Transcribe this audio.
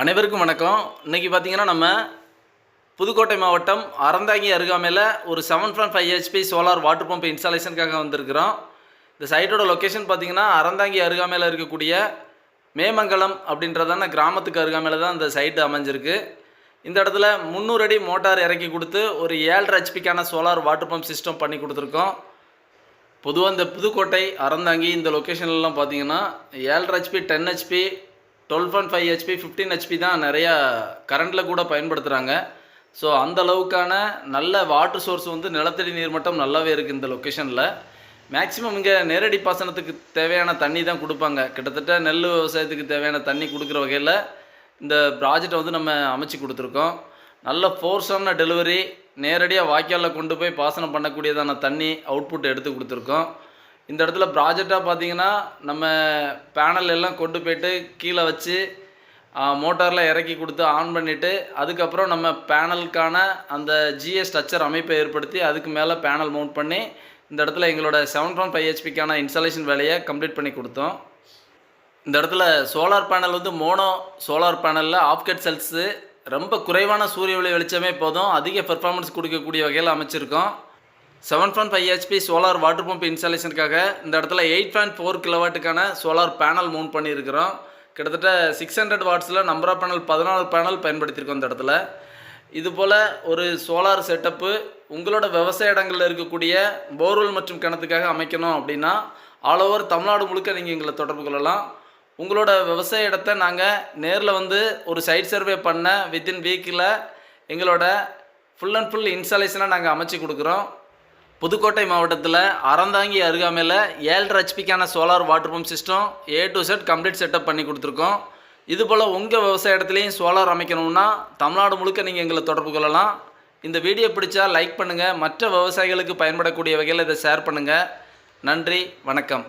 அனைவருக்கும் வணக்கம். இன்றைக்கி பார்த்தீங்கன்னா நம்ம புதுக்கோட்டை மாவட்டம் அறந்தாங்கி அருகாமையில் ஒரு seven point five HP solar water pump இன்ஸ்டாலேஷனுக்காக வந்திருக்கிறோம். இந்த சைட்டோட லொக்கேஷன் பார்த்தீங்கன்னா அறந்தாங்கி அருகாமையில் இருக்கக்கூடிய மேமங்கலம் அப்படின்றதான கிராமத்துக்கு அருகாமையில் தான் இந்த சைட்டு அமைஞ்சிருக்கு. இந்த இடத்துல முந்நூறு அடி மோட்டார் இறக்கி கொடுத்து ஒரு ஏழரை ஹெச்பிக்கான சோலார் வாட்டர் பம்ப் சிஸ்டம் பண்ணி கொடுத்துருக்கோம். பொதுவாக இந்த புதுக்கோட்டை அறந்தாங்கி இந்த லொக்கேஷன்லாம் பார்த்திங்கன்னா ஏழரை HP ten HP twelve point five HP fifteen HP தான் நிறையா கரண்டில் கூட பயன்படுத்துகிறாங்க ஸோ அந்த அளவுக்கான நல்ல வாட்டர் சோர்ஸ் வந்து நிலத்தடி நீர்மட்டம் நல்லாவே இருக்குது இந்த லொக்கேஷனில் மேக்ஸிமம் இங்கே நேரடி பாசனத்துக்கு தேவையான தண்ணி தான் கொடுப்பாங்க. கிட்டத்தட்ட நெல் விவசாயத்துக்கு தேவையான தண்ணி கொடுக்குற வகையில் இந்த ப்ராஜெக்டை வந்து நம்ம அமைச்சு கொடுத்துருக்கோம். நல்ல ஃபோர்ஸான டெலிவரி நேரடியாக வாய்க்காலில் கொண்டு போய் பாசனம் பண்ணக்கூடியதான தண்ணி அவுட்புட் எடுத்து கொடுத்துருக்கோம். இந்த இடத்துல ப்ராஜெக்டாக பார்த்தீங்கன்னா நம்ம பேனல் எல்லாம் கொண்டு போயிட்டு கீழே வச்சு மோட்டாரில் இறக்கி கொடுத்து ஆன் பண்ணிவிட்டு அதுக்கப்புறம் நம்ம பேனலுக்கான அந்த ஜிஏ ஸ்ட்ரக்சர் அமைப்பை ஏற்படுத்தி அதுக்கு மேலே பேனல் மவுண்ட் பண்ணி இந்த இடத்துல எங்களோட செவன் பாயிண்ட் ஃபைவ் ஹெச்பிக்கான இன்ஸ்டாலேஷன் வேலையை கம்ப்ளீட் பண்ணி கொடுத்தோம். இந்த இடத்துல சோலார் பேனல் வந்து மோனோ சோலார் பேனலில் ஆப்கட் செல்ஸு ரொம்ப குறைவான சூரிய ஒளி வெளிச்சமே போதும் அதிக பெர்ஃபார்மன்ஸ் கொடுக்கக்கூடிய வகையில் அமைச்சிருக்கோம். Seven point five HP solar water pump இன்ஸ்டாலேஷனுக்காக இந்த இடத்துல எயிட் பாயிண்ட் ஃபோர் கிலோவாட்டுக்கான சோலார் பேனல் மவுண்ட் பண்ணியிருக்கிறோம். கிட்டத்தட்ட சிக்ஸ் ஹண்ட்ரட் வாட்ஸில் நம்பர் ஆஃப் பேனல் பதினாலு பேனல் பயன்படுத்தியிருக்கோம் இந்த இடத்துல. இது போல் ஒரு சோலார் செட்டப்பு உங்களோட விவசாய இடங்களில் இருக்கக்கூடிய போர்வெல் மற்றும் கிணத்துக்காக அமைக்கணும் அப்படின்னா ஆல் ஓவர் தமிழ்நாடு முழுக்க நீங்கள் எங்களை தொடர்பு கொள்ளலாம். உங்களோட விவசாய இடத்த நாங்கள் நேரில் வந்து ஒரு சைட் சர்வே பண்ண வித்தின் வீக்கில் எங்களோட ஃபுல் அண்ட் ஃபுல் இன்ஸ்டாலேஷனாக நாங்கள் அமைச்சு கொடுக்குறோம். புதுக்கோட்டை மாவட்டத்தில் அறந்தாங்கி அருகாமையில் ஏழரை ஹெச்பிக்கான solar water pump system A to set complete setup பண்ணி கொடுத்துருக்கோம். இதுபோல் உங்கள் விவசாய இடத்துலையும் சோலார் அமைக்கணும்னா தமிழ்நாடு முழுக்க நீங்கள் எங்களை தொடர்பு கொள்ளலாம். இந்த வீடியோ பிடிச்சா லைக் பண்ணுங்கள் மற்ற விவசாயிகளுக்கு பயன்படக்கூடிய வகையில் இதை ஷேர் பண்ணுங்கள் நன்றி வணக்கம்.